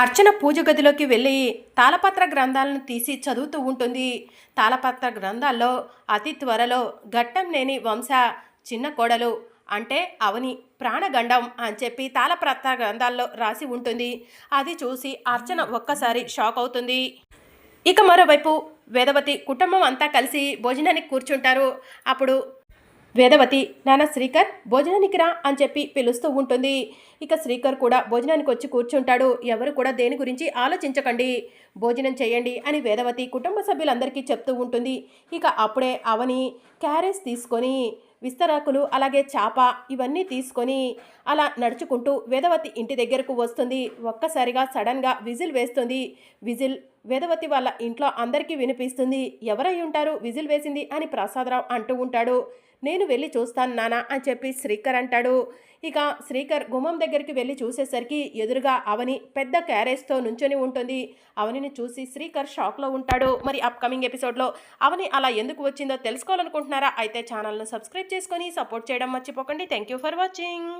అర్చన పూజ గదిలోకి వెళ్ళి తాళపత్ర గ్రంథాలను తీసి చదువుతూ ఉంటుంది. తాళపత్ర గ్రంథాల్లో అతి త్వరలో ఘట్టం లేని వంశ చిన్న కోడలు అంటే అవని ప్రాణగండం అని చెప్పి తాళపత్ర గ్రంథాల్లో రాసి ఉంటుంది. అది చూసి అర్చన ఒక్కసారి షాక్ అవుతుంది. ఇక మరోవైపు వేదవతి కుటుంబం అంతా కలిసి భోజనానికి కూర్చుంటారు. అప్పుడు వేదవతి నాన్న శ్రీకర్ భోజనానికి రా అని చెప్పి పిలుస్తూ ఉంటుంది. ఇక శ్రీకర్ కూడా భోజనానికి వచ్చి కూర్చుంటాడు. ఎవరు కూడా దేని గురించి ఆలోచించకండి. భోజనం చేయండి అని వేదవతి కుటుంబ సభ్యులందరికీ చెప్తూ ఉంటుంది. ఇక అప్పుడే అవని క్యారేజ్ తీసుకొని విస్తరాకులు అలాగే చాప ఇవన్నీ తీసుకొని అలా నడుచుకుంటూ వేదవతి ఇంటి దగ్గరకు వస్తుంది. ఒక్కసారిగా సడన్గా విజిల్ వేస్తుంది. విజిల్ వేదవతి వాళ్ళ ఇంట్లో అందరికీ వినిపిస్తుంది. ఎవరై ఉంటారు? విజిల్ వేసింది అని ప్రసాదరావు అంటూ ఉంటాడు. నేను వెళ్ళి చూస్తాను నానా అని చెప్పి శ్రీకర్ అంటాడు. ఇక శ్రీకర్ గుమ్మం దగ్గరికి వెళ్ళి చూసేసరికి ఎదురుగా అవని పెద్ద క్యారేజ్తో నుంచొని ఉంటుంది. అవనిని చూసి శ్రీకర్ షాక్లో ఉంటాడు. మరి అప్కమింగ్ ఎపిసోడ్లో అవని అలా ఎందుకు వచ్చిందో తెలుసుకోవాలనుకుంటున్నారా? అయితే ఛానల్ను సబ్స్క్రైబ్ చేసుకొని సపోర్ట్ చేయడం మర్చిపోకండి. Thank you for watching